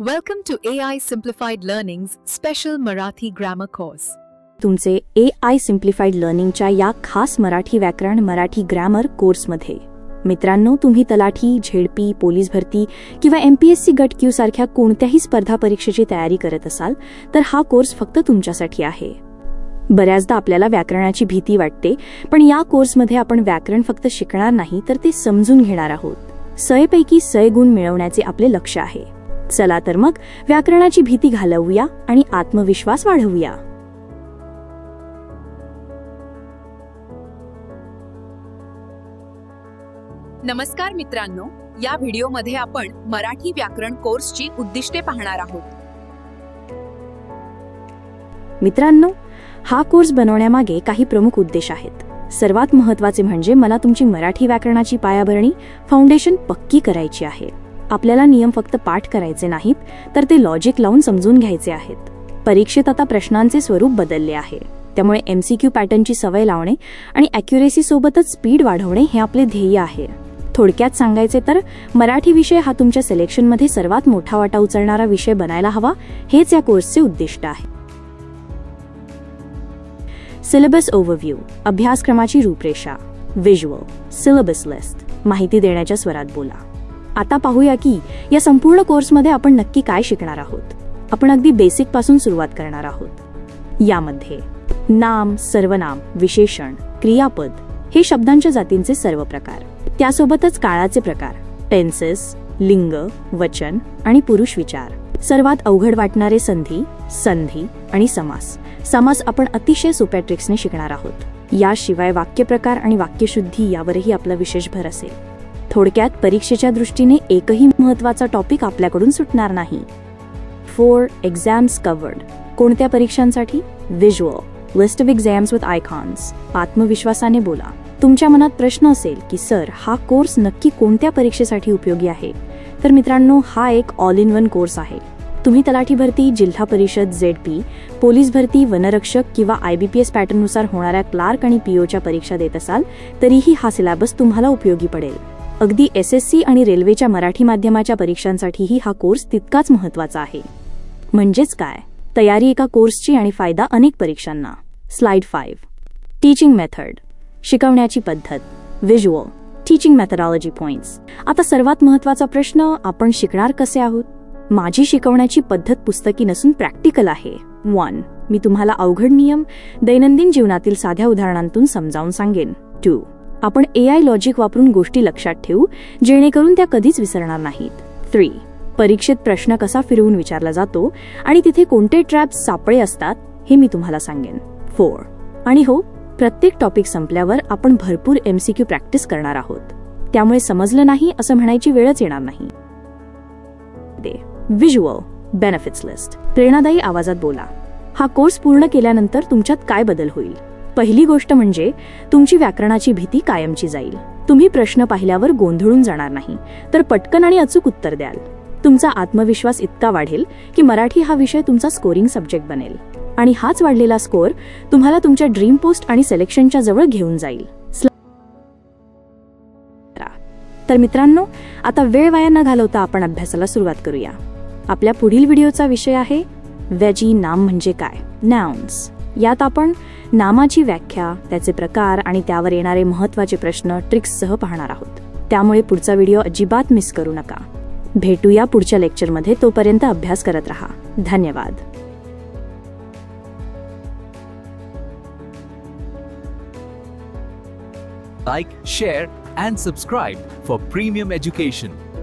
Welcome to A I simplified learning special Marathi grammar course तुमचे A I simplified लर्निंगच्या या खास मराठी व्याकरण Marathi grammar कोर्समध्ये मित्रांनो तुम्ही तलाठी झेडपी पोलीस भरती किंवा एम पी एस सी गट क्यू सारख्या कोणत्याही स्पर्धा परीक्षेची तयारी करत असाल तर हा कोर्स फक्त तुमच्यासाठी आहे. बऱ्याचदा आपल्याला व्याकरणाची भीती वाटते पण या कोर्समध्ये आपण व्याकरण फक्त शिकणार नाही तर ते समजून घेणार आहोत. सयपैकी सय गुण मिळवण्याचे आपले लक्ष आहे. चला तर मग व्याकरणाची भीती घालवूया आणि आत्मविश्वास वाढवूया. नमस्कार मित्रांनो या व्हिडिओमध्ये आपण मराठी व्याकरण कोर्सची उद्दिष्टे पाहणार आहोत. मित्रांनो हा कोर्स बनवण्यामागे काही प्रमुख उद्देश आहेत. सर्वात महत्त्वाचे म्हणजे मला तुमची मराठी व्याकरणाची पायाभरणी फाउंडेशन पक्की करायची आहे. आपल्याला नियम फक्त पाठ करायचे नाहीत तर ते लॉजिक लावून समजून घ्यायचे आहेत. परीक्षेत आता प्रश्नांचे स्वरूप बदलले आहे. त्यामुळे एम सी क्यू पॅटर्नची सवय लावणे आणि अॅक्युरेसीसोबतच स्पीड वाढवणे हे आपले ध्येय आहे. थोडक्यात सांगायचे तर मराठी विषय हा तुमच्या सिलेक्शनमध्ये सर्वात मोठा वाटा उचलणारा विषय बनायला हवा हेच या कोर्सचे उद्दिष्ट आहे. सिलेबस ओव्हरव्ह्यू अभ्यासक्रमाची रूपरेषा व्हिज्युअल सिलेबस लिस्ट माहिती देण्याच्या स्वरात बोला. आता पाहूया की या संपूर्ण कोर्समध्ये आपण नक्की काय शिकणार आहोत. आपण अगदी बेसिकपासून सुरुवात करणार आहोत. यामध्ये नाम सर्वनाम विशेषण क्रियापद हे शब्दांच्या जातींचे सर्व प्रकार. त्यासोबतच काळाचे प्रकार टेन्सेस लिंग वचन आणि पुरुष विचार. सर्वात अवघड वाटणारे संधी संधी आणि समास. समास आपण अतिशय सोप्या ट्रिक्सने शिकणार आहोत. याशिवाय वाक्यप्रकार आणि वाक्यशुद्धी यावरही आपला विशेष भर असेल. थोडक्यात परीक्षेच्या दृष्टीने एकही महत्त्वाचा टॉपिक आपल्याकडून सुटणार नाही. फोर एक्झाम्स कवर्ड कोणत्या परीक्षांसाठी? Visual list of exams with icons आत्मविश्वासाने बोला. तुमच्या मनात प्रश्न असेल की सर हा कोर्स नक्की कोणत्या परीक्षेसाठी उपयोगी आहे? तर मित्रांनो हा एक ऑल इन वन कोर्स आहे. तुम्ही तलाठी भरती जिल्हा परिषद झेड पी पोलीस भरती वनरक्षक किंवा आय बी पी एस पॅटर्ननुसार होणाऱ्या क्लार्क आणि पीओच्या परीक्षा देत असाल तरीही हा सिलेबस तुम्हाला उपयोगी पडेल. अगदी एस एस सी आणि रेल्वेच्या मराठी माध्यमाच्या परीक्षांसाठीही हा कोर्स तितकाच महत्त्वाचा आहे. म्हणजेच काय? तयारी एका कोर्सची आणि फायदा अनेक परीक्षांना. Slide five teaching method. शिकवण्याची पद्धत. व्हिज्युअल. Teaching methodology points. आता सर्वात महत्त्वाचा प्रश्न आपण शिकणार कसे आहोत? माझी शिकवण्याची पद्धत पुस्तकी नसून प्रॅक्टिकल आहे. वन. मी तुम्हाला अवघड नियम दैनंदिन जीवनातील साध्या उदाहरणांतून समजावून सांगेन. टू. आपण ए आय लॉजिक वापरून गोष्टी लक्षात ठेवू जेणेकरून त्या कधीच विसरणार नाहीत. थ्री परीक्षेत प्रश्न कसा फिरवून विचारला जातो आणि तिथे कोणते ट्रॅप्स सापळे असतात हे मी तुम्हाला सांगेन. फोर आणि हो प्रत्येक टॉपिक संपल्यावर आपण भरपूर एमसीक्यू प्रॅक्टिस करणार आहोत. त्यामुळे समजलं नाही असं म्हणायची वेळच येणार नाही. व्हिज्युअल बेनिफिट्स लिस्ट प्रेरणादायी आवाजात बोला. हा कोर्स पूर्ण केल्यानंतर तुमच्यात काय बदल होईल? पहिली गोष्ट म्हणजे तुमची व्याकरणाची भीती कायमची जाईल. तुम्ही प्रश्न पाहिल्यावर गोंधळून जाणार नाही. तर पटकन आणि अचूक उत्तर द्याल. तुमचा आत्मविश्वास इतका वाढेल की मराठी हा विषय तुमचा स्कोरिंग सब्जेक्ट बनेल. आणि हाच वाढलेला स्कोर तुम्हाला तुमच्या ड्रीम पोस्ट आणि सिलेक्शनच्या जवळ घेऊन जाईल. तर मित्रांनो आता वेळ वाया न घालवता आपण अभ्यासाला सुरुवात करूया. आपल्या पुढील व्हिडिओचा विषय आहे वेजी नाम म्हणजे काय? नाउन्स यात आपण नामाची व्याख्या त्याचे प्रकार आणि त्यावर येणारे महत्त्वाचे प्रश्न ट्रिक्ससह पाहणार आहोत. त्यामुळे पुढचा व्हिडिओ अजिबात मिस करू नका. भेटूया पुढच्या लेक्चरमध्ये तोपर्यंत अभ्यास करत रहा. धन्यवाद. Like, share, and subscribe for premium education.